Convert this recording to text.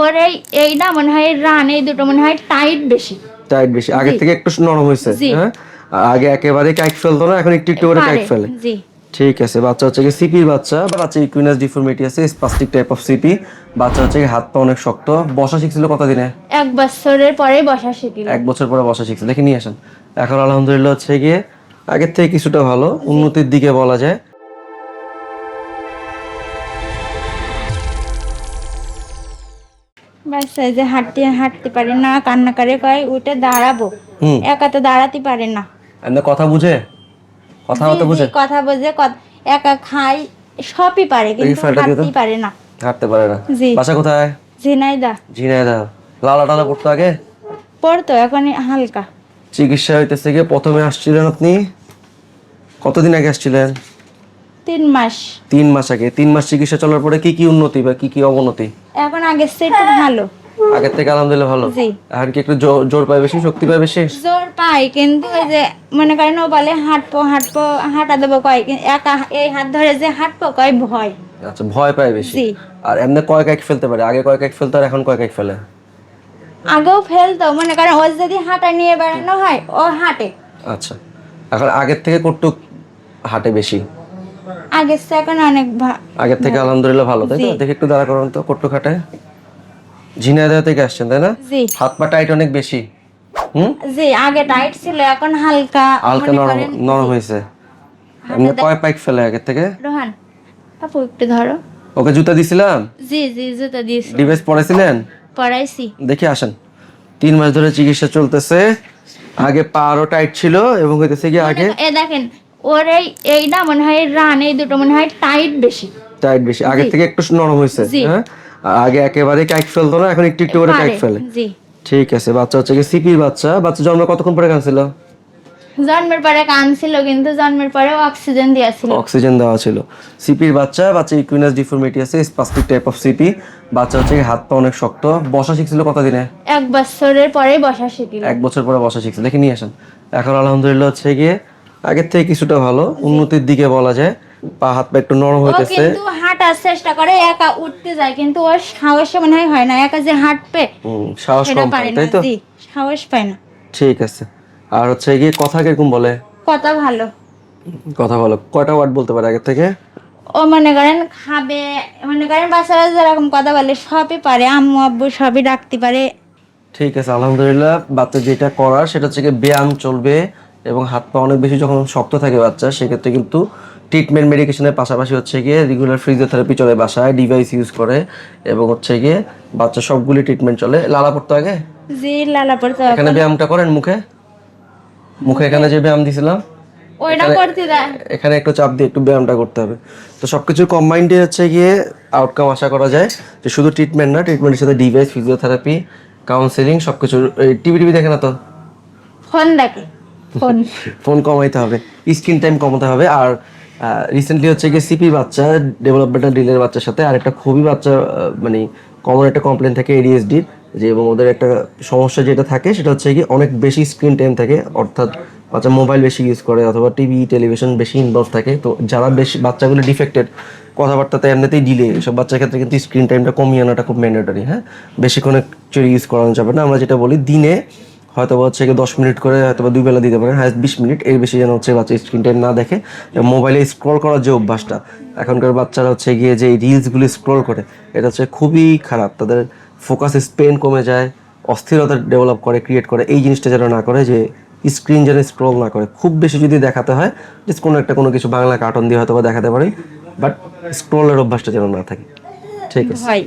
ওর এই এইটা মনে হয় রান এই দুটো মনে হয় টাইট বেশি। টাইট বেশি। আগে থেকে একটু নরম হয়েছে হ্যাঁ? আগে একেবারে কাইক ফেলতো না এখন একটু একটু করে কাইক ফেলে। জি। ঠিক আছে বাচ্চা হচ্ছে সিপির বাচ্চা বাচ্চা ইকুইনাস ডিফর্মিটি আছে স্পাস্টিক টাইপ অফ সিপি বাচ্চা হচ্ছে হাত পা অনেক শক্ত। বসা শিখছিল কতদিনে? এক বছরের পরে বসা শিখিল। এক বছর পরে বসা শিখছে। দেখে নিয়ে আসেন। এখন আলহামদুলিল্লাহ হচ্ছে গিয়ে আগের থেকে কিছুটা ভালো উন্নতির দিকে বলা যায়। বাচ্চা এই যে হাঁটতে হাঁটতে পারে না কান্না করে কয় দাঁড়াবো। একা তো দাঁড়াতে পারে না। এমনি কথা বুঝে? কথা জি, বুঝে? কথা বোঝে একা খাই সবই পারে কিন্তু দাও। পারে না। হাঁটতে পারে না। জি। বাসা কোথায়? ঝিনাইদা ঝিনাইদা লালা টালা পড়তো আগে? পড়তো এখন হালকা। চিকিৎসা হইতেছে গিয়ে প্রথমে আসছিলেন আপনি? কতদিন আগে আসছিলেন? তিন মাস। তিন মাস আগে। তিন মাস চিকিৎসা চলার পরে কি কি উন্নতি বা কি কি অবনতি? এখন আগের চেয়ে একটু ভালো। আগের থেকে আলহামদুলিল্লাহ ভালো? আর কি একটু জোর পায় বেশি শক্তি পায় বেশি? জোর পাই কিন্তু ওই যে মনে করেন ও বলে হাঁটবো হাঁটবো হাঁটা দেবো কয়? একা এই হাত ধরে যে হাঁটবো কয় ভয়। আচ্ছা ভয় পায় বেশি। আর এমনি কয় কাইক ফেলতে পারে। আগে কয় কাইক ফেলতো আর এখন কয় কাইক ফেলে। আগেও ফেলতো। মনে করেন ও যদি হাঁটা নিয়ে বেড়ানো হয় ও হাঁটে। আচ্ছা। এখন আগের থেকে কটুক হাঁটে বেশি। আগের চেয়ে এখন অনেক আগের থেকে আলহামদুলিল্লাহ ভালো তাই তো। দেখি একটু দাঁড়া করুন তো কটুক হাঁটে ঝিনাইদহ থেকে আসছেন তাই না? জি। হাত পা টাইট অনেক বেশি। হুম? জি আগে টাইট ছিল এখন হালকা হালকা নরম নরম হয়েছে। এমনি কয় পাইক ফেলে আগের থেকে? রোহান আপু একটু ধরো। ওকে জুতা দিছিলাম? জি জি জুতো দিয়েছি। ডিভাইস পড়েছিলেন পড়াইছি। দেখি আসেন। তিন মাস ধরে চিকিৎসা চলতেছে। আগে পা আরও টাইট ছিল এবং হইতেছে কি আগে এ দেখেন ওর এই এইটা মনে হয় রান এই দুটো মনে হয় টাইট বেশি। টাইট বেশি। আগে থেকে একটু নরম হয়েছে হ্যাঁ? আগে একেবারে কাইক ফেলতো না এখন একটু একটু করে কাইক ফেলে। জি। ঠিক আছে বাচ্চা হচ্ছে কি সিপির বাচ্চা। বাচ্চা জন্ম কতক্ষণ পরে কাঁদছিল? জন্মের পরে কানছিল কিন্তু জন্মের পরে অক্সিজেন দিয়েছিল অক্সিজেন দেওয়া ছিল। সিপির বাচ্চা বাচ্চা ইকুইনাস ডিফর্মিটি আছে স্পাস্টিক টাইপ অফ সিপি বাচ্চা হচ্ছে হাত পা অনেক শক্ত। বসা শিখছিল কতদিনে? এক বছরের পরে বসা শিখিল। এক বছর পরে বসা শিখছে। দেখে নিয়ে আসেন। এখন আলহামদুলিল্লাহ হচ্ছে গিয়ে আগের থেকে কিছুটা ভালো উন্নতির দিকে বলা যায়। পা হাত পা একটু নরম হইতেছে। কিন্তু হাঁটার চেষ্টা করে একা উঠতে যায় কিন্তু ওর সাহস মনে হয় হয় না একা যে হাঁটবে সাহস কম পায় তাই তো? সাহস পায় না। ঠিক আছে। আর হচ্ছে গিয়ে কথা কীরকম বলে? কথা ভালো। কথা বলো কয়টা ওয়ার্ড বলতে পারে আগের থেকে? ও মনে করেন খাবে মনে করেন বাচ্চারা যেরকম কথা বলে সবই পারে আম্মু আব্বু সবই ডাকতে পারে। ঠিক আছে আলহামদুলিল্লাহ। বাচ্চা যেটা করার সেটা হচ্ছে ব্যায়াম চলবে এবং হাত পা অনেক বেশি যখন শক্ত থাকে বাচ্চা সেক্ষেত্রে কিন্তু ট্রিটমেন্ট মেডিকেশনের পাশাপাশি হচ্ছে গিয়ে রেগুলার ফিজিওথেরাপি চলে বাসায় ডিভাইস ইউজ করে এবং হচ্ছে গিয়ে বাচ্চা সবগুলি ট্রিটমেন্ট চলে। লালা পড়তো আগে? জি লালা পড়তে এখানে। ব্যায়ামটা করেন মুখে? মুখে এখানে যে ব্যায়াম দিছিলাম ওইটা করতে দেয় এখানে একটু চাপ দিয়ে একটু ব্যায়ামটা করতে হবে। তো সবকিছু কম্বাইন্ডে হচ্ছে গিয়ে আউটকাম আশা করা যায় যে শুধু ট্রিটমেন্ট না ট্রিটমেন্টের সাথে ডিভাইস ফিজিওথেরাপি কাউন্সেলিং সবকিছু টিভি টিভি দেখে না তো? ফোন দেখে। ফোন। ফোন কমাইতে হবে, স্ক্রিন টাইম কমাতে হবে। আর রিসেন্টলি হচ্ছে গিয়ে সিপি বাচ্চা ডেভেলপমেন্টাল ডিলের বাচ্চার সাথে আর একটা খুবই বাচ্চা মানে কমন একটা কমপ্লেন থাকে এডিএসডির যে এবং ওদের একটা সমস্যা যেটা থাকে সেটা হচ্ছে কি অনেক বেশি স্ক্রিন টাইম থাকে, অর্থাৎ বাচ্চা মোবাইল বেশি ইউজ করে অথবা টিভি টেলিভিশন বেশি ইনভলভ থাকে। তো যারা বেশি, বাচ্চাগুলো ডিফেক্টেড কথাবার্তাতে এমনিতেই ডিলে সব বাচ্চার ক্ষেত্রে কিন্তু স্ক্রিন টাইমটা কমিয়ে আনাটা খুব ম্যান্ডেটরি হ্যাঁ? বেশিক্ষণ ইউজ করানো যাবে না। আমরা যেটা বলি, দিনে হয়তো বা হচ্ছে দশ মিনিট করে হয়তো বা দুই বেলা দিতে পারেন হাইস্ট বিশ মিনিট। এর বেশি যেন হচ্ছে বাচ্চা স্ক্রিন টাইম না দেখে মোবাইলে স্ক্রল করার যে অভ্যাসটা, এখনকার বাচ্চারা হচ্ছে গিয়ে যে রিলসগুলি স্ক্রল করে, এটা হচ্ছে খুবই খারাপ। তাদের ফোকাস স্পেন কমে যায়, অস্থিরতা ডেভেলপ করে ক্রিয়েট করে, এই জিনিসটা যেন না করে, যে স্ক্রিন যেন স্ক্রল না করে। খুব বেশি যদি দেখাতে হয় জাস্ট কোনো একটা কোনো কিছু বাংলা কার্টুন দিয়ে হয়তো বা দেখাতে পারি বাট স্ক্রলের অভ্যাসটা যেন না থাকে। ঠিক আছে। হয়